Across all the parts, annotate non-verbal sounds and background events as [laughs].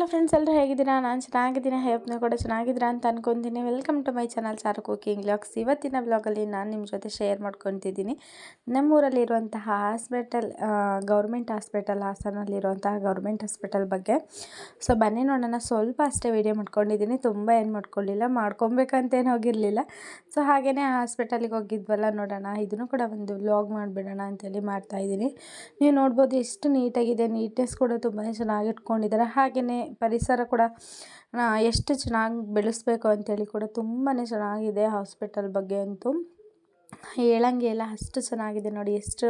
Hello friends ಎಲ್ಲರೂ ಹೇಗಿದ್ದೀರಾ? ನಾನು ಚೆನ್ನಾಗಿದ್ದೀನಿ ಹೇಪ್ನ ಕೂಡ ಚೆನ್ನಾಗಿದ್ದೀರಾ ಅಂತ ಅನ್ಕೊಂತೀನಿ. Welcome to my channel Saaru cooking blogs ಇವತ್ತಿನ ಬ್ಲಾಗಲ್ಲಿ ನಾನು ನಿಮ್ಮ ಜೊತೆ ಶೇರ್ ಮಾಡ್ಕೊತಿದ್ದೀನಿ. ನಮ್ಮೂರಲ್ಲಿರುವಂತಹ ಹಾಸ್ಪಿಟಲ್ ಗೌರ್ಮೆಂಟ್ ಹಾಸ್ಪಿಟಲ್ ಹಾಸನಲ್ಲಿರುವಂತಹ ಗೌರ್ಮೆಂಟ್ ಹಾಸ್ಪಿಟಲ್ ಬಗ್ಗೆ. ಸೊ ಬನ್ನಿ ನೋಡೋಣ. ಸ್ವಲ್ಪ ಅಷ್ಟೇ ವೀಡಿಯೋ ಮಾಡ್ಕೊಂಡಿದ್ದೀನಿ. ತುಂಬ ಏನು ಮಾಡ್ಕೊಳ್ಳಿಲ್ಲ, ಮಾಡ್ಕೊಬೇಕಂತೇನು ಹೋಗಿರಲಿಲ್ಲ. ಸೊ ಹಾಗೆಯೇ ಹಾಸ್ಪಿಟಲಿಗೆ ಹೋಗಿದ್ವಲ್ಲ ನೋಡೋಣ. ಇದನ್ನು ಕೂಡ ಒಂದು ವ್ಲಾಗ್ ಮಾಡಿಬಿಡೋಣ ಅಂತೇಳಿ ಮಾಡ್ತಾಯಿದ್ದೀನಿ ನೀವು ನೋಡ್ಬೋದು ಎಷ್ಟು ನೀಟಾಗಿದೆ ನೀಟ್ನೆಸ್ ಕೂಡ ತುಂಬಾ ಚೆನ್ನಾಗಿ ಇಟ್ಕೊಂಡಿದ್ದಾರೆ. ಹಾಗೆಯೇ ಪರಿಸರ ಕೂಡ ಎಷ್ಟು ಚೆನ್ನಾಗಿ ಬೆಳೆಸಬೇಕು ಅಂತೇಳಿ ಕೂಡ ತುಂಬಾ ಚೆನ್ನಾಗಿದೆ ಹಾಸ್ಪಿಟಲ್ ಬಗ್ಗೆ ಅಂತೂ. ಹೇಳಂಗೆ ಇಲ್ಲ ಅಷ್ಟು ಚೆನ್ನಾಗಿದೆ ನೋಡಿ, ಎಷ್ಟು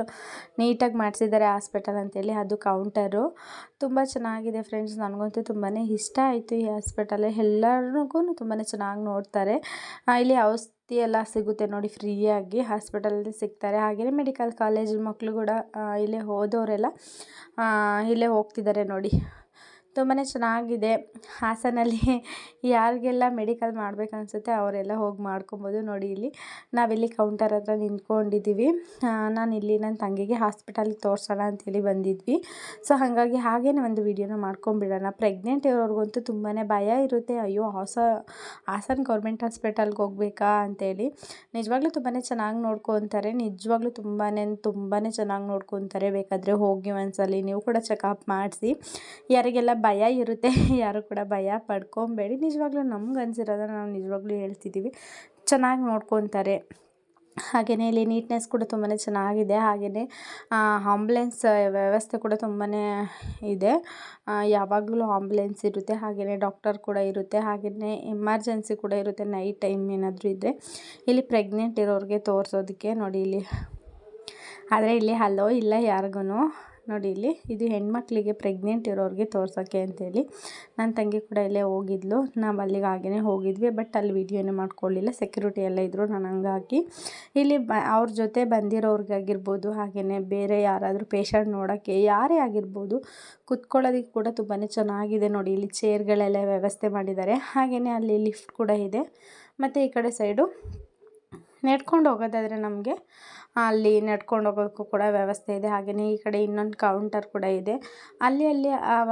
ನೀಟಾಗಿ ಮಾಡಿಸಿದ್ದಾರೆ ಹಾಸ್ಪಿಟಲ್ ಅಂತೇಳಿ ಅದು ಕೌಂಟರು. ತುಂಬ ಚೆನ್ನಾಗಿದೆ ಫ್ರೆಂಡ್ಸ್, ನನಗಂತೂ ತುಂಬಾ ಇಷ್ಟ ಆಯಿತು ಈ ಹಾಸ್ಪಿಟಲ್. ಎಲ್ಲರಿಗೂ ತುಂಬಾ ಚೆನ್ನಾಗಿ ನೋಡ್ತಾರೆ. ಇಲ್ಲಿ ಔಷಧಿ ಎಲ್ಲ ಸಿಗುತ್ತೆ ನೋಡಿ, ಫ್ರೀಯಾಗಿ ಹಾಸ್ಪಿಟಲಲ್ಲಿ ಸಿಗ್ತಾರೆ. ಹಾಗೆಯೇ ಮೆಡಿಕಲ್ ಕಾಲೇಜ್ ಮಕ್ಕಳು ಕೂಡ ಇಲ್ಲೇ ಹೋದವರೆಲ್ಲ ಇಲ್ಲೇ ಹೋಗ್ತಿದ್ದಾರೆ ನೋಡಿ. ತುಂಬಾ ಚೆನ್ನಾಗಿದೆ. ಹಾಸನಲ್ಲಿ ಯಾರಿಗೆಲ್ಲ ಮೆಡಿಕಲ್ ಮಾಡಬೇಕನ್ಸುತ್ತೆ ಅವರೆಲ್ಲ ಹೋಗಿ ಮಾಡ್ಕೊಬೋದು ನೋಡಿ ಇಲ್ಲಿ. ನಾವಿಲ್ಲಿ ಕೌಂಟರ್ ಹತ್ರ ನಿಂತ್ಕೊಂಡಿದ್ದೀವಿ ನಾನು ಇಲ್ಲಿ ನನ್ನ ತಂಗಿಗೆ ಹಾಸ್ಪಿಟಲ್ಗೆ ತೋರಿಸೋಣ ಅಂತೇಳಿ ಬಂದಿದ್ವಿ. ಸೊ ಹಾಗಾಗಿ ಹಾಗೇನೆ ಒಂದು ವಿಡಿಯೋನ ಮಾಡ್ಕೊಂಬಿಡೋಣ ಪ್ರೆಗ್ನೆಂಟ್ ಇರೋರಿಗಂತೂ ತುಂಬಾ ಭಯ ಇರುತ್ತೆ. ಅಯ್ಯೋ, ಹಾಸ, ಹಾಸನ ಗೌರ್ಮೆಂಟ್ ಹಾಸ್ಪಿಟಲ್ಗೆ ಹೋಗ್ಬೇಕಾ ಅಂತೇಳಿ. ನಿಜವಾಗ್ಲೂ ತುಂಬಾ ಚೆನ್ನಾಗಿ ನೋಡ್ಕೊತಾರೆ. ನಿಜವಾಗ್ಲೂ ತುಂಬಾ ತುಂಬಾ ಚೆನ್ನಾಗಿ ನೋಡ್ಕೊತಾರೆ. ಬೇಕಾದರೆ ಹೋಗಿ ಒಂದ್ಸಲಿ ನೀವು ಕೂಡ ಚೆಕಪ್ ಮಾಡಿಸಿ. ಯಾರಿಗೆಲ್ಲ ಇರುತ್ತೆ. [laughs] ಯಾರು ಕೂಡ ಭಯ ಪಡ್ಕೊಬೇಡಿ. ನಿಜವಾಗ್ಲೂ ನಮ್ಗೆ ಅನ್ಸಿರೋದನ್ನ ನಾವು ನಿಜವಾಗ್ಲೂ ಹೇಳ್ತಿದ್ದೀವಿ ಚೆನ್ನಾಗಿ ನೋಡ್ಕೊತಾರೆ. ಹಾಗೆಯೇ ಇಲ್ಲಿ ನೀಟ್ನೆಸ್ ಕೂಡ ತುಂಬಾ ಚೆನ್ನಾಗಿದೆ. ಹಾಗೆಯೇ ಆಂಬ್ಲೆನ್ಸ್ ವ್ಯವಸ್ಥೆ ಕೂಡ ತುಂಬಾ ಇದೆ. ಯಾವಾಗಲೂ ಆಂಬ್ಲೆನ್ಸ್ ಇರುತ್ತೆ. ಹಾಗೆಯೇ ಡಾಕ್ಟರ್ ಕೂಡ ಇರುತ್ತೆ. ಹಾಗೆಯೇ ಎಮರ್ಜೆನ್ಸಿ ಕೂಡ ಇರುತ್ತೆ ನೈಟ್ ಟೈಮ್ ಏನಾದರೂ ಇದ್ದರೆ ಇಲ್ಲಿ ಪ್ರೆಗ್ನೆಂಟ್ ಇರೋರಿಗೆ ತೋರಿಸೋದಕ್ಕೆ ನೋಡಿ ಇಲ್ಲಿ. ಆದರೆ ಇಲ್ಲಿ ಹಲೋ ಇಲ್ಲ ಯಾರಿಗೂ ನೋಡಿ ಇಲ್ಲಿ, ಇದು ಹೆಣ್ಮಕ್ಳಿಗೆ ಪ್ರೆಗ್ನೆಂಟ್ ಇರೋರಿಗೆ ತೋರ್ಸೋಕ್ಕೆ ಅಂತೇಳಿ. ನನ್ನ ತಂಗಿ ಕೂಡ ಇಲ್ಲೇ ಹೋಗಿದ್ಲು. ನಾವು ಅಲ್ಲಿಗೆ ಹಾಗೇ ಹೋಗಿದ್ವಿ ಬಟ್ ಅಲ್ಲಿ ವೀಡಿಯೋನೇ ಮಾಡ್ಕೊಳ್ಳಿಲ್ಲ ಸೆಕ್ಯೂರಿಟಿ ಎಲ್ಲ ಇದ್ದರು ನಾನು ಹಂಗಾಗಿ ಇಲ್ಲಿ ಬ, ಅವ್ರ ಜೊತೆ ಬಂದಿರೋರಿಗಾಗಿರ್ಬೋದು ಹಾಗೆಯೇ ಬೇರೆ ಯಾರಾದರೂ ಪೇಷಂಟ್ ನೋಡೋಕ್ಕೆ ಯಾರೇ ಆಗಿರ್ಬೋದು ಕುತ್ಕೊಳ್ಳೋದಕ್ಕೆ ಕೂಡ ತುಂಬಾ ಚೆನ್ನಾಗಿದೆ ನೋಡಿ. ಇಲ್ಲಿ ಚೇರ್ಗಳೆಲ್ಲ ವ್ಯವಸ್ಥೆ ಮಾಡಿದ್ದಾರೆ. ಹಾಗೆಯೇ ಅಲ್ಲಿ ಲಿಫ್ಟ್ ಕೂಡ ಇದೆ. ಮತ್ತು ಈ ಕಡೆ ಸೈಡು ನಡ್ಕೊಂಡು ಹೋಗೋದಾದರೆ ನಮಗೆ ಅಲ್ಲಿ ನಡ್ಕೊಂಡು ಹೋಗೋಕ್ಕೂ ಕೂಡ ವ್ಯವಸ್ಥೆ ಇದೆ. ಹಾಗೆಯೇ ಈ ಕಡೆ ಇನ್ನೊಂದು ಕೌಂಟರ್ ಕೂಡ ಇದೆ. ಅಲ್ಲಿ ಅಲ್ಲಿ ಆವ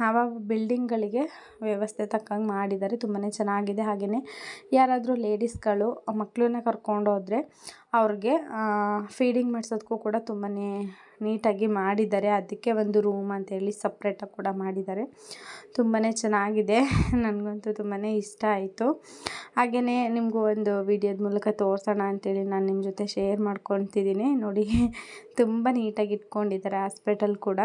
ಆವ ಬಿಲ್ಡಿಂಗ್ಗಳಿಗೆ ವ್ಯವಸ್ಥೆ ತಕ್ಕಂಗೆ ಮಾಡಿದ್ದಾರೆ. ತುಂಬಾ ಚೆನ್ನಾಗಿದೆ. ಹಾಗೆಯೇ ಯಾರಾದರೂ ಲೇಡೀಸ್ಗಳು ಮಕ್ಕಳನ್ನ ಕರ್ಕೊಂಡು ಹೋದರೆ ಅವ್ರಿಗೆ ಫೀಡಿಂಗ್ ಮಾಡಿಸೋದಕ್ಕೂ ಕೂಡ ತುಂಬಾ ನೀಟಾಗಿ ಮಾಡಿದ್ದಾರೆ. ಅದಕ್ಕೆ ಒಂದು ರೂಮ್ ಅಂತೇಳಿ ಸಪ್ರೇಟಾಗಿ ಕೂಡ ಮಾಡಿದ್ದಾರೆ. ತುಂಬಾ ಚೆನ್ನಾಗಿದೆ. ನನಗಂತೂ ತುಂಬಾ ಇಷ್ಟ ಆಯಿತು. ಹಾಗೆಯೇ ನಿಮಗೂ ಒಂದು ವಿಡಿಯೋದ ಮೂಲಕ ತೋರಿಸೋಣ ಅಂತೇಳಿ ನಾನು ನಿಮ್ಮ ಜೊತೆ ಶೇರ್ ಮಾಡ್ಕೊತಿದ್ದೀನಿ ನೋಡಿ, ತುಂಬ ನೀಟಾಗಿ ಇಟ್ಕೊಂಡಿದ್ದಾರೆ ಹಾಸ್ಪಿಟಲ್ ಕೂಡ.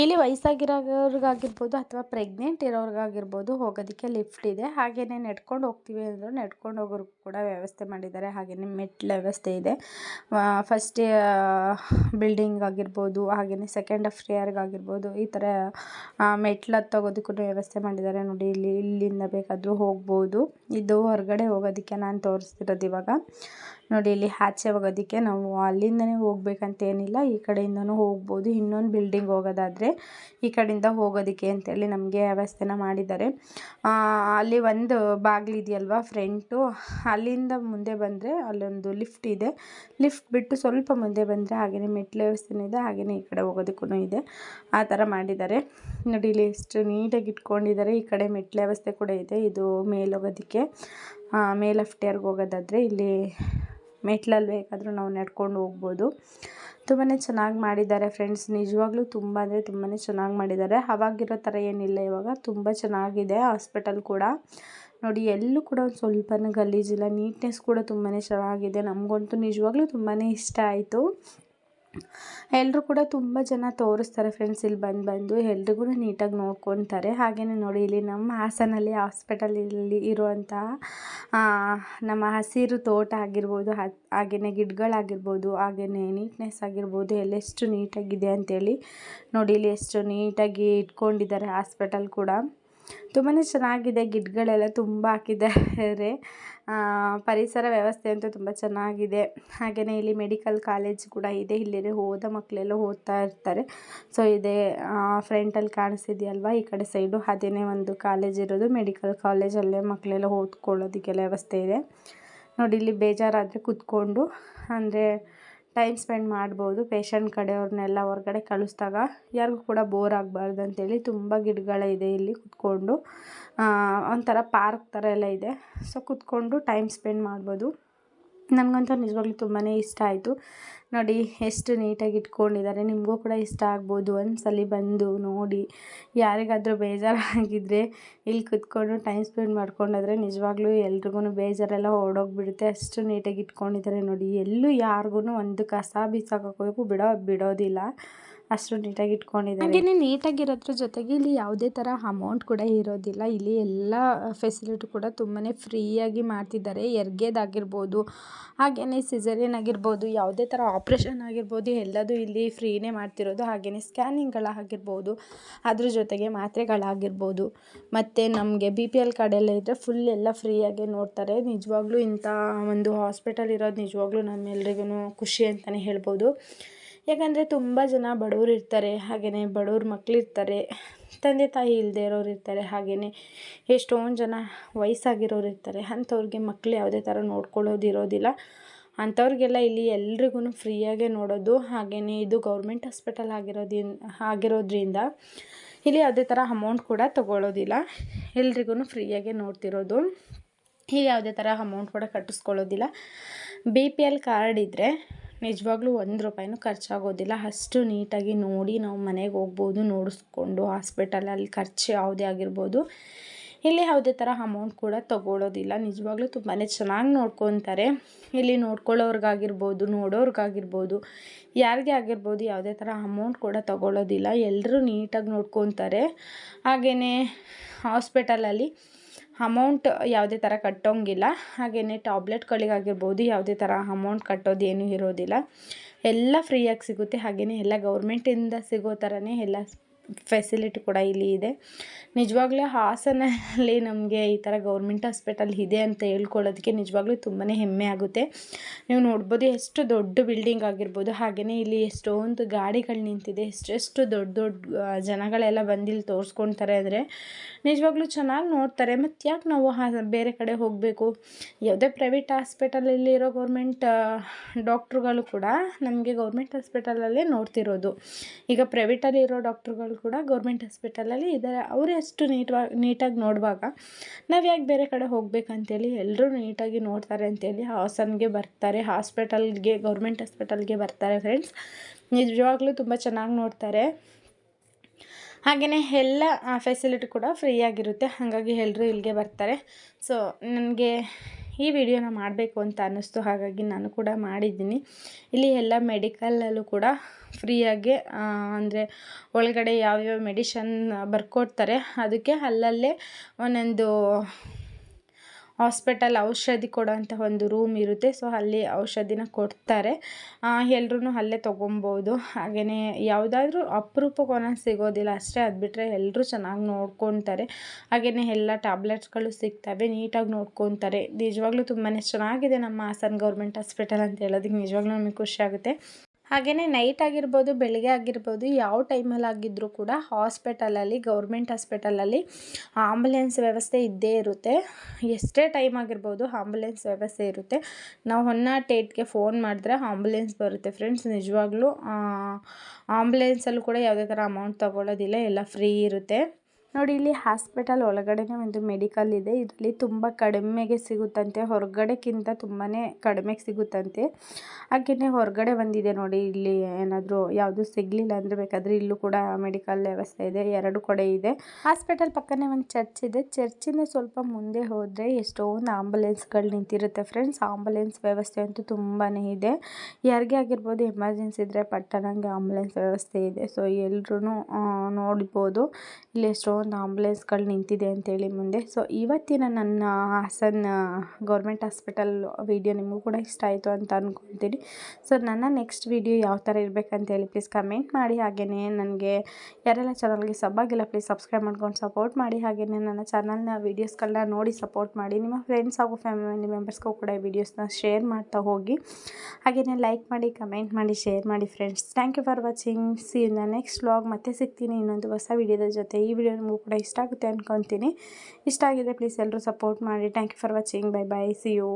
ಇಲ್ಲಿ ವಯಸ್ಸಾಗಿರೋರಿಗಾಗಿರ್ಬೋದು ಅಥವಾ ಪ್ರೆಗ್ನೆಂಟ್ ಇರೋರಿಗಾಗಿರ್ಬೋದು ಹೋಗೋದಕ್ಕೆ ಲಿಫ್ಟ್ ಇದೆ. ಹಾಗೆಯೇ ನಡ್ಕೊಂಡು ಹೋಗ್ತೀವಿ ಅಂದರೂ ನಡ್ಕೊಂಡು ಹೋಗೋರ್ಗೂ ಕೂಡ ವ್ಯವಸ್ಥೆ ಮಾಡಿದ್ದಾರೆ ಹಾಗೆಯೇ ಮೆಟ್ಲು ವ್ಯವಸ್ಥೆ ಇದೆ. ಫಸ್ಟ್ ಬಿಲ್ಡಿಂಗ್ ಆಗಿರ್ಬೋದು ಹಾಗೆಯೇ ಸೆಕೆಂಡ್ ಫ್ಲೇಯರ್ಗಾಗಿರ್ಬೋದು ಈ ಥರ ಮೆಟ್ಲು ಹತ್ತೋಗೋದಕ್ಕೂ ವ್ಯವಸ್ಥೆ ಮಾಡಿದ್ದಾರೆ. ನೋಡಿ, ಇಲ್ಲಿ, ಇಲ್ಲಿಂದ ಬೇಕಾದರೂ ಹೋಗ್ಬೋದು. ಇದು ಹೊರಗಡೆ ಹೋಗೋದಕ್ಕೆ ನಾನು ತೋರಿಸ್ತಿರೋದು ಇವಾಗ. ನೋಡಿ, ಇಲ್ಲಿ ಆಚೆ ಹೋಗೋದಕ್ಕೆ ನಾವು ಅಲ್ಲಿಂದನೇ ಹೋಗ್ಬೇಕಂತ ಏನಿಲ್ಲ ಈ ಕಡೆಯಿಂದನೂ ಹೋಗ್ಬೋದು. ಇನ್ನೊಂದು ಬಿಲ್ಡಿಂಗ್ ಹೋಗೋದಾದರೆ ಈ ಕಡೆಯಿಂದ ಹೋಗೋದಕ್ಕೆ ಅಂತೇಳಿ ನಮಗೆ ವ್ಯವಸ್ಥೆನ ಮಾಡಿದ್ದಾರೆ. ಅಲ್ಲಿ ಒಂದು ಬಾಗಿಲಿದೆಯಲ್ವ ಫ್ರಂಟು ಅಲ್ಲಿಂದ ಮುಂದೆ ಬಂದರೆ ಅಲ್ಲೊಂದು ಲಿಫ್ಟ್ ಇದೆ. ಲಿಫ್ಟ್ ಬಿಟ್ಟು ಸ್ವಲ್ಪ ಮುಂದೆ ಬಂದರೆ ಹಾಗೆಯೇ ಮೆಟ್ಲು ವ್ಯವಸ್ಥೆನೂ ಇದೆ ಹಾಗೆಯೇ ಈ ಕಡೆ ಹೋಗೋದಕ್ಕೂ ಇದೆ. ಆ ಥರ ಮಾಡಿದ್ದಾರೆ. ನೋಡಿ, ಇಲ್ಲಿ ಎಷ್ಟು ನೀಟಾಗಿ ಇಟ್ಕೊಂಡಿದ್ದಾರೆ. ಈ ಕಡೆ ಮೆಟ್ಲು ವ್ಯವಸ್ಥೆ ಕೂಡ ಇದೆ. ಇದು ಮೇಲೆ ಹೋಗೋದಕ್ಕೆ ಮೇಲೆ ಅಫ್ಟಿಯರ್ಗೆ ಹೋಗೋದಾದರೆ ಇಲ್ಲಿ ಮೆಟ್ಲಲ್ಲಿ ಬೇಕಾದರೂ ನಾವು ನಡ್ಕೊಂಡು ಹೋಗ್ಬೋದು. ತುಂಬಾ ಚೆನ್ನಾಗಿ ಮಾಡಿದ್ದಾರೆ ಫ್ರೆಂಡ್ಸ್. ನಿಜವಾಗ್ಲೂ ತುಂಬ ಅಂದರೆ ತುಂಬಾ ಚೆನ್ನಾಗಿ ಮಾಡಿದ್ದಾರೆ. ಅವಾಗಿರೋ ಥರ ಏನಿಲ್ಲ ಇವಾಗ. ತುಂಬ ಚೆನ್ನಾಗಿದೆ ಹಾಸ್ಪಿಟಲ್ ಕೂಡ. ನೋಡಿ, ಎಲ್ಲೂ ಕೂಡ ಒಂದು ಸ್ವಲ್ಪನೂ ಗಲೀಜಿಲ್ಲ ನೀಟ್ನೆಸ್ ಕೂಡ ತುಂಬಾ ಚೆನ್ನಾಗಿದೆ. ನಮಗಂತೂ ನಿಜವಾಗ್ಲೂ ತುಂಬಾ ಇಷ್ಟ ಆಯಿತು. ಎಲ್ಲರೂ ಕೂಡ ತುಂಬ ಜನ ತೋರಿಸ್ತಾರೆ ಫ್ರೆಂಡ್ಸ್ ಇಲ್ಲಿ ಬಂದು ಬಂದು. ಎಲ್ರಿಗೂ ನೀಟಾಗಿ ನೋಡ್ಕೊತಾರೆ. ಹಾಗೆಯೇ ನೋಡಿ, ಇಲ್ಲಿ ನಮ್ಮ ಹಾಸನಲ್ಲಿ ಹಾಸ್ಪಿಟಲಲ್ಲಿ ಇರುವಂತಹ ನಮ್ಮ ಹಸಿರು ತೋಟ ಆಗಿರ್ಬೋದು ಹಾಗೆಯೇ ಗಿಡಗಳಾಗಿರ್ಬೋದು ಹಾಗೆಯೇ ನೀಟ್ನೆಸ್ ಆಗಿರ್ಬೋದು ಎಲ್ಲೆಷ್ಟು ನೀಟಾಗಿದೆ ಅಂತೇಳಿ ನೋಡಿ, ಇಲ್ಲಿ ಎಷ್ಟು ನೀಟಾಗಿ ಇಟ್ಕೊಂಡಿದ್ದಾರೆ ಹಾಸ್ಪಿಟಲ್ ಕೂಡ. ತುಂಬಾ ಚೆನ್ನಾಗಿದೆ, ಗಿಡಗಳೆಲ್ಲ ತುಂಬ ಹಾಕಿದ್ದಾರೆ. ಪರಿಸರ ವ್ಯವಸ್ಥೆ ಅಂತೂ ತುಂಬ ಚೆನ್ನಾಗಿದೆ. ಹಾಗೆಯೇ ಇಲ್ಲಿ ಮೆಡಿಕಲ್ ಕಾಲೇಜ್ ಕೂಡ ಇದೆ. ಇಲ್ಲಿ ಹೋದ ಮಕ್ಕಳೆಲ್ಲ ಓದ್ತಾ ಇರ್ತಾರೆ. ಸೊ ಇದೆ ಫ್ರೆಂಟಲ್ಲಿ ಕಾಣಿಸ್ತಿದೆಯಲ್ವಾ? ಈ ಕಡೆ ಸೈಡು ಅದೇನೇ ಒಂದು ಕಾಲೇಜ್ ಇರೋದು. ಮೆಡಿಕಲ್ ಕಾಲೇಜಲ್ಲೇ ಮಕ್ಕಳೆಲ್ಲ ಓದ್ಕೊಳ್ಳೋದಕ್ಕೆಲ್ಲ ವ್ಯವಸ್ಥೆ ಇದೆ. ನೋಡಿ, ಇಲ್ಲಿ ಬೇಜಾರಾದರೆ ಕೂತ್ಕೊಂಡು, ಅಂದರೆ ಟೈಮ್ ಸ್ಪೆಂಡ್ ಮಾಡ್ಬೋದು ಪೇಷಂಟ್ ಕಡೆಯವ್ರನ್ನೆಲ್ಲ ಹೊರಗಡೆ ಕಳಿಸ್ದಾಗ ಯಾರಿಗೂ ಕೂಡ ಬೋರ್ ಆಗಬಾರ್ದು ಅಂತೇಳಿ ತುಂಬ ಗಿಡಗಳಿದೆ ಇಲ್ಲಿ ಕುತ್ಕೊಂಡು. ಒಂಥರ ಪಾರ್ಕ್ ಥರ ಎಲ್ಲ ಇದೆ. ಸೊ ಕುತ್ಕೊಂಡು ಟೈಮ್ ಸ್ಪೆಂಡ್ ಮಾಡ್ಬೋದು. ನನಗಂತೂ ನಿಜವಾಗ್ಲೂ ತುಂಬಾ ಇಷ್ಟ ಆಯಿತು. ನೋಡಿ, ಎಷ್ಟು ನೀಟಾಗಿ ಇಟ್ಕೊಂಡಿದ್ದಾರೆ. ನಿಮಗೂ ಕೂಡ ಇಷ್ಟ ಆಗ್ಬೋದು. ಒಂದ್ಸಲ ಬಂದು ನೋಡಿ, ಯಾರಿಗಾದರೂ ಬೇಜಾರಾಗಿದ್ದರೆ ಇಲ್ಲಿ ಕುತ್ಕೊಂಡು ಟೈಮ್ ಸ್ಪೆಂಡ್ ಮಾಡ್ಕೊಂಡಾದ್ರೆ ನಿಜವಾಗ್ಲೂ ಎಲ್ರಿಗೂ ಬೇಜಾರೆಲ್ಲ ಓಡೋಗ್ಬಿಡುತ್ತೆ. ಅಷ್ಟು ನೀಟಾಗಿ ಇಟ್ಕೊಂಡಿದ್ದಾರೆ ನೋಡಿ. ಎಲ್ಲೂ ಯಾರಿಗೂ ಒಂದು ಕಸ ಬಿಸಾಕೋಕ್ಕೂ ಬಿಡೋ, ಬಿಡೋದಿಲ್ಲ. ಅಷ್ಟು ನೀಟಾಗಿ ಇಟ್ಕೊಂಡಿದ್ದಾರೆ. ಹಾಗೆಯೇ ನೀಟಾಗಿರೋದ್ರ ಜೊತೆಗೆ ಇಲ್ಲಿ ಯಾವುದೇ ಥರ ಅಮೌಂಟ್ ಕೂಡ ಇರೋದಿಲ್ಲ. ಇಲ್ಲಿ ಎಲ್ಲ ಫೆಸಿಲಿಟಿ ಕೂಡ ತುಂಬಾ ಫ್ರೀಯಾಗಿ ಮಾಡ್ತಿದ್ದಾರೆ. ಎರ್ಗೇದಾಗಿರ್ಬೋದು ಹಾಗೆಯೇ ಸಿಸರಿಯನ್ ಆಗಿರ್ಬೋದು, ಯಾವುದೇ ಥರ ಆಪ್ರೇಷನ್ ಆಗಿರ್ಬೋದು, ಎಲ್ಲದೂ ಇಲ್ಲಿ ಫ್ರೀನೇ ಮಾಡ್ತಿರೋದು. ಹಾಗೆಯೇ ಸ್ಕ್ಯಾನಿಂಗ್ಗಳಾಗಿರ್ಬೋದು ಅದ್ರ ಜೊತೆಗೆ ಮಾತ್ರೆಗಳಾಗಿರ್ಬೋದು. ಮತ್ತು ನಮಗೆ ಬಿ ಪಿ ಎಲ್ ಕಾರ್ಡೆಲ್ಲ ಇದ್ದರೆ ಫುಲ್ ಎಲ್ಲ ಫ್ರೀಯಾಗೆ ನೋಡ್ತಾರೆ. ನಿಜವಾಗ್ಲೂ ಇಂಥ ಒಂದು ಹಾಸ್ಪಿಟಲ್ ಇರೋದು ನಿಜವಾಗ್ಲೂ ನಮ್ಮೆಲ್ರಿಗೂ ಖುಷಿ ಅಂತಲೇ ಹೇಳ್ಬೋದು. ಯಾಕಂದರೆ ತುಂಬ ಜನ ಬಡವ್ರು ಇರ್ತಾರೆ ಹಾಗೆಯೇ ಬಡವ್ರ ಮಕ್ಕಳಿರ್ತಾರೆ ತಂದೆ ತಾಯಿ ಇಲ್ಲದೇ ಇರೋರು ಇರ್ತಾರೆ ಹಾಗೆಯೇ ಎಷ್ಟೊಂದು ಜನ ವಯಸ್ಸಾಗಿರೋರು ಇರ್ತಾರೆ, ಅಂಥವ್ರಿಗೆ ಮಕ್ಳು ಯಾವುದೇ ಥರ ನೋಡ್ಕೊಳ್ಳೋದು ಇರೋದಿಲ್ಲ. ಅಂಥವ್ರಿಗೆಲ್ಲ ಇಲ್ಲಿ ಎಲ್ರಿಗೂ ಫ್ರೀಯಾಗೆ ನೋಡೋದು ಹಾಗೆಯೇ ಇದು ಗೌರ್ಮೆಂಟ್ ಹಾಸ್ಪಿಟಲ್ ಆಗಿರೋದಿನ್ ಆಗಿರೋದ್ರಿಂದ ಇಲ್ಲಿ ಯಾವುದೇ ಥರ ಅಮೌಂಟ್ ಕೂಡ ತೊಗೊಳ್ಳೋದಿಲ್ಲ ಎಲ್ರಿಗೂ ಫ್ರೀಯಾಗೆ ನೋಡ್ತಿರೋದು. ಇಲ್ಲಿ ಯಾವುದೇ ಥರ ಅಮೌಂಟ್ ಕೂಡ ಕಟ್ಟಿಸ್ಕೊಳ್ಳೋದಿಲ್ಲ. ಬಿ ಪಿ ಎಲ್ ಕಾರ್ಡ್ ಇದ್ದರೆ ನಿಜವಾಗ್ಲೂ ಒಂದು ರೂಪಾಯಿನೂ ಖರ್ಚಾಗೋದಿಲ್ಲ. ಅಷ್ಟು ನೀಟಾಗಿ ನೋಡಿ ನಾವು ಮನೆಗೆ ಹೋಗ್ಬೋದು, ನೋಡಿಸ್ಕೊಂಡು ಹಾಸ್ಪಿಟಲಲ್ಲಿ ಖರ್ಚು ಯಾವುದೇ ಆಗಿರ್ಬೋದು. ಇಲ್ಲಿ ಯಾವುದೇ ಥರ ಅಮೌಂಟ್ ಕೂಡ ತಗೊಳ್ಳೋದಿಲ್ಲ ನಿಜವಾಗ್ಲೂ ತುಂಬಾ ಚೆನ್ನಾಗಿ ನೋಡ್ಕೊತಾರೆ. ಇಲ್ಲಿ ನೋಡ್ಕೊಳ್ಳೋರ್ಗಾಗಿರ್ಬೋದು, ನೋಡೋರ್ಗಾಗಿರ್ಬೋದು, ಯಾರಿಗೆ ಆಗಿರ್ಬೋದು ಯಾವುದೇ ಥರ ಅಮೌಂಟ್ ಕೂಡ ತಗೊಳ್ಳೋದಿಲ್ಲ ಎಲ್ಲರೂ ನೀಟಾಗಿ ನೋಡ್ಕೊತಾರೆ. ಹಾಗೆಯೇ ಹಾಸ್ಪಿಟಲಲ್ಲಿ ಅಮೌಂಟ್ ಯಾವುದೇ ಥರ ಕಟ್ಟೋಂಗಿಲ್ಲ. ಹಾಗೆಯೇ ಟ್ಯಾಬ್ಲೆಟ್ಗಳಿಗಾಗಿರ್ಬೋದು ಯಾವುದೇ ಥರ ಅಮೌಂಟ್ ಕಟ್ಟೋದೇನೂ ಇರೋದಿಲ್ಲ. ಎಲ್ಲ ಫ್ರೀಯಾಗಿ ಸಿಗುತ್ತೆ. ಹಾಗೆಯೇ ಎಲ್ಲ ಗೌರ್ಮೆಂಟಿಂದ ಸಿಗೋ ಥರನೇ ಎಲ್ಲ ಫೆಸಿಲಿಟಿ ಕೂಡ ಇಲ್ಲಿ ಇದೆ. ನಿಜವಾಗ್ಲೂ ಹಾಸನಲ್ಲಿ ನಮಗೆ ಈ ಥರ ಗೌರ್ಮೆಂಟ್ ಹಾಸ್ಪಿಟಲ್ ಇದೆ ಅಂತ ಹೇಳ್ಕೊಳ್ಳೋದಕ್ಕೆ ನಿಜವಾಗ್ಲೂ ತುಂಬಾ ಹೆಮ್ಮೆ ಆಗುತ್ತೆ. ನೀವು ನೋಡ್ಬೋದು ಎಷ್ಟು ದೊಡ್ಡ ಬಿಲ್ಡಿಂಗ್ ಆಗಿರ್ಬೋದು ಹಾಗೆಯೇ ಇಲ್ಲಿ ಎಷ್ಟೊಂದು ಗಾಡಿಗಳು ನಿಂತಿದೆ, ಎಷ್ಟೆಷ್ಟು ದೊಡ್ಡ ದೊಡ್ಡ ಜನಗಳೆಲ್ಲ ಬಂದಿಲ್ಲಿ ತೋರಿಸ್ಕೊಳ್ತಾರೆ ಅಂದರೆ ನಿಜವಾಗ್ಲೂ ಚೆನ್ನಾಗಿ ನೋಡ್ತಾರೆ. ಮತ್ತು ಯಾಕೆ ನಾವು ಬೇರೆ ಕಡೆ ಹೋಗಬೇಕು? ಯಾವುದೇ ಪ್ರೈವೇಟ್ ಹಾಸ್ಪಿಟಲಲ್ಲಿ ಇರೋ ಗೌರ್ಮೆಂಟ್ ಡಾಕ್ಟ್ರುಗಳು ಕೂಡ ನಮಗೆ ಗೌರ್ಮೆಂಟ್ ಹಾಸ್ಪಿಟಲಲ್ಲೇ ನೋಡ್ತಿರೋದು. ಈಗ ಪ್ರೈವೇಟಲ್ಲಿರೋ ಡಾಕ್ಟ್ರುಗಳು ಕೂಡ ಗೌರ್ಮೆಂಟ್ ಹಾಸ್ಪಿಟಲಲ್ಲಿ ಇದ್ದಾರೆ. ಅವರೇ ಅಷ್ಟು ನೀಟ್ವಾಗಿ ನೀಟಾಗಿ ನೋಡುವಾಗ ನಾವು ಯಾಕೆ ಬೇರೆ ಕಡೆ ಹೋಗ್ಬೇಕಂತೇಳಿ ಎಲ್ಲರೂ ನೀಟಾಗಿ ನೋಡ್ತಾರೆ ಅಂತೇಳಿ ಹಾಸನ್ಗೆ ಬರ್ತಾರೆ, ಹಾಸ್ಪಿಟಲ್ಗೆ, ಗೌರ್ಮೆಂಟ್ ಹಾಸ್ಪಿಟಲ್ಗೆ ಬರ್ತಾರೆ ಫ್ರೆಂಡ್ಸ್ ನಿಜವಾಗ್ಲೂ ತುಂಬ ಚೆನ್ನಾಗಿ ನೋಡ್ತಾರೆ. ಹಾಗೆಯೇ ಎಲ್ಲ ಫೆಸಿಲಿಟಿ ಕೂಡ ಫ್ರೀಯಾಗಿರುತ್ತೆ ಹಾಗಾಗಿ ಎಲ್ಲರೂ ಇಲ್ಲಿಗೆ ಬರ್ತಾರೆ. ಸೊ ನನಗೆ ಈ ವಿಡಿಯೋನ ಮಾಡಬೇಕು ಅಂತ ಅನ್ನಿಸ್ತು. ಹಾಗಾಗಿ ನಾನು ಕೂಡ ಮಾಡಿದ್ದೀನಿ. ಇಲ್ಲಿ ಎಲ್ಲ ಮೆಡಿಕಲಲ್ಲೂ ಕೂಡ ಫ್ರೀಯಾಗಿ ಅಂದರೆ ಒಳಗಡೆ ಯಾವ್ಯಾವ ಮೆಡಿಷನ್ ಬರ್ಕೊಡ್ತಾರೆ, ಅದಕ್ಕೆ ಅಲ್ಲಲ್ಲೇ ಒಂದೊಂದು ಹಾಸ್ಪಿಟಲ್ ಔಷಧಿ ಕೊಡೋಂಥ ಒಂದು ರೂಮ್ ಇರುತ್ತೆ. ಸೊ, ಅಲ್ಲಿ ಔಷಧಿನ ಕೊಡ್ತಾರೆ. ಎಲ್ಲರೂ ಅಲ್ಲೇ ತೊಗೊಬೋದು. ಹಾಗೆಯೇ ಯಾವುದಾದ್ರೂ ಅಪರೂಪಕ್ಕೆ ಒಂದೊಂದು ಸಿಗೋದಿಲ್ಲ. ಅಷ್ಟೇ ಅದು ಬಿಟ್ಟರೆ ಎಲ್ಲರೂ ಚೆನ್ನಾಗಿ ನೋಡ್ಕೊತಾರೆ. ಹಾಗೆಯೇ ಎಲ್ಲ ಟ್ಯಾಬ್ಲೆಟ್ಸ್ಗಳು ಸಿಗ್ತವೆ. ನೀಟಾಗಿ ನೋಡ್ಕೊತಾರೆ. ನಿಜವಾಗ್ಲೂ ತುಂಬಾ ಚೆನ್ನಾಗಿದೆ ನಮ್ಮ ಹಾಸನ ಗೌರ್ಮೆಂಟ್ ಹಾಸ್ಪಿಟಲ್ ಅಂತ ಹೇಳೋದಕ್ಕೆ ನಿಜವಾಗ್ಲೂ ನಮಗೆ ಖುಷಿ ಆಗುತ್ತೆ. ಹಾಗೆಯೇ ನೈಟ್ ಆಗಿರ್ಬೋದು, ಬೆಳಗ್ಗೆ ಆಗಿರ್ಬೋದು, ಯಾವ ಟೈಮಲ್ಲಿ ಆಗಿದ್ದರೂ ಕೂಡ ಹಾಸ್ಪಿಟಲಲ್ಲಿ ಗೌರ್ಮೆಂಟ್ ಹಾಸ್ಪಿಟಲಲ್ಲಿ ಆಂಬುಲೆನ್ಸ್ ವ್ಯವಸ್ಥೆ ಇದ್ದೇ ಇರುತ್ತೆ. ಎಷ್ಟೇ ಟೈಮ್ ಆಗಿರ್ಬೋದು ಆಂಬುಲೆನ್ಸ್ ವ್ಯವಸ್ಥೆ ಇರುತ್ತೆ. ನಾವು ಹೊನ್ನಾಟ್ ಏಟ್ಗೆ ಫೋನ್ ಮಾಡಿದ್ರೆ ಆಂಬುಲೆನ್ಸ್ ಬರುತ್ತೆ. ಫ್ರೆಂಡ್ಸ್ ನಿಜವಾಗ್ಲೂ ಆಂಬುಲೆನ್ಸಲ್ಲೂ ಕೂಡ ಯಾವುದೇ ಥರ ಅಮೌಂಟ್ ತೊಗೊಳ್ಳೋದಿಲ್ಲ ಎಲ್ಲ ಫ್ರೀ ಇರುತ್ತೆ. ನೋಡಿ, ಇಲ್ಲಿ ಹಾಸ್ಪಿಟಲ್ ಒಳಗಡೆನೆ ಒಂದು ಮೆಡಿಕಲ್ ಇದೆ. ಇದರಲ್ಲಿ ತುಂಬ ಕಡಿಮೆಗೆ ಸಿಗುತ್ತಂತೆ. ಹೊರಗಡೆಕ್ಕಿಂತ ತುಂಬಾ ಕಡಿಮೆಗೆ ಸಿಗುತ್ತಂತೆ. ಹಾಗೆಯೇ ಹೊರಗಡೆ ಬಂದಿದೆ ನೋಡಿ, ಇಲ್ಲಿ ಏನಾದರೂ ಯಾವುದು ಸಿಗಲಿಲ್ಲ ಅಂದರೆ ಬೇಕಾದರೆ ಇಲ್ಲೂ ಕೂಡ ಮೆಡಿಕಲ್ ವ್ಯವಸ್ಥೆ ಇದೆ. ಎರಡು ಕಡೆ ಇದೆ. ಹಾಸ್ಪಿಟಲ್ ಪಕ್ಕನೇ ಒಂದು ಚರ್ಚ್ ಇದೆ. ಚರ್ಚಿಂದ ಸ್ವಲ್ಪ ಮುಂದೆ ಹೋದರೆ ಎಷ್ಟೊಂದು ಆಂಬುಲೆನ್ಸ್ಗಳು ನಿಂತಿರುತ್ತೆ ಫ್ರೆಂಡ್ಸ್. ಆಂಬುಲೆನ್ಸ್ ವ್ಯವಸ್ಥೆ ಅಂತೂ ತುಂಬಾ ಇದೆ. ಯಾರಿಗೆ ಆಗಿರ್ಬೋದು ಎಮರ್ಜೆನ್ಸಿ ಇದ್ರೆ ಪಟ್ಟಣಂಗೆ ಆಂಬುಲೆನ್ಸ್ ವ್ಯವಸ್ಥೆ ಇದೆ. ಸೊ ಎಲ್ಲರೂ ನೋಡ್ಬೋದು. ಇಲ್ಲಿ ಎಷ್ಟೋ ಒಂದು ಆಂಬುಲೆನ್ಸ್ಗಳು ನಿಂತಿದೆ ಅಂತೇಳಿ ಮುಂದೆ. ಸೊ ಇವತ್ತಿನ ನನ್ನ ಹಾಸನ್ ಗೌರ್ಮೆಂಟ್ ಹಾಸ್ಪಿಟಲ್ ವಿಡಿಯೋ ನಿಮಗೂ ಕೂಡ ಇಷ್ಟ ಆಯಿತು ಅಂತ ಅಂದ್ಕೊಳ್ತೀನಿ ಸೊ ನನ್ನ ನೆಕ್ಸ್ಟ್ ವಿಡಿಯೋ ಯಾವ ಥರ ಇರಬೇಕಂತೇಳಿ ಪ್ಲೀಸ್ ಕಮೆಂಟ್ ಮಾಡಿ. ಹಾಗೆಯೇ ನನಗೆ ಯಾರೆಲ್ಲ ಚಾನಲ್ಗೆ ಸಬ್ಬಾಗಿಲ್ಲ ಪ್ಲೀಸ್ ಸಬ್ಸ್ಕ್ರೈಬ್ ಮಾಡ್ಕೊಂಡು ಸಪೋರ್ಟ್ ಮಾಡಿ. ಹಾಗೆಯೇ ನನ್ನ ಚಾನಲ್ನ ವೀಡಿಯೋಸ್ಗಳನ್ನ ನೋಡಿ ಸಪೋರ್ಟ್ ಮಾಡಿ. ನಿಮ್ಮ ಫ್ರೆಂಡ್ಸ್ ಹಾಗೂ ಫ್ಯಾಮಿಲಿ ಮೆಂಬರ್ಸ್ಗೂ ಕೂಡ ಈ ವಿಡಿಯೋಸ್ನ ಶೇರ್ ಮಾಡ್ತಾ ಹೋಗಿ. ಹಾಗೆಯೇ ಲೈಕ್ ಮಾಡಿ ಕಮೆಂಟ್ ಮಾಡಿ ಶೇರ್ ಮಾಡಿ friends thank you for watching see in next vlog ಮತ್ತೆ ಸಿಗ್ತೀನಿ ಇನ್ನೊಂದು ಹೊಸ ವಿಡಿಯೋದ ಜೊತೆ. ಈ ವಿಡಿಯೋ ನಿಮಗೂ ಕೂಡ ಇಷ್ಟ ಆಗುತ್ತೆ ಅಂದ್ಕೊತೀನಿ ಇಷ್ಟ ಆಗಿದೆ ಪ್ಲೀಸ್ ಎಲ್ಲರೂ ಸಪೋರ್ಟ್ ಮಾಡಿ. Thank you for watching bye bye see you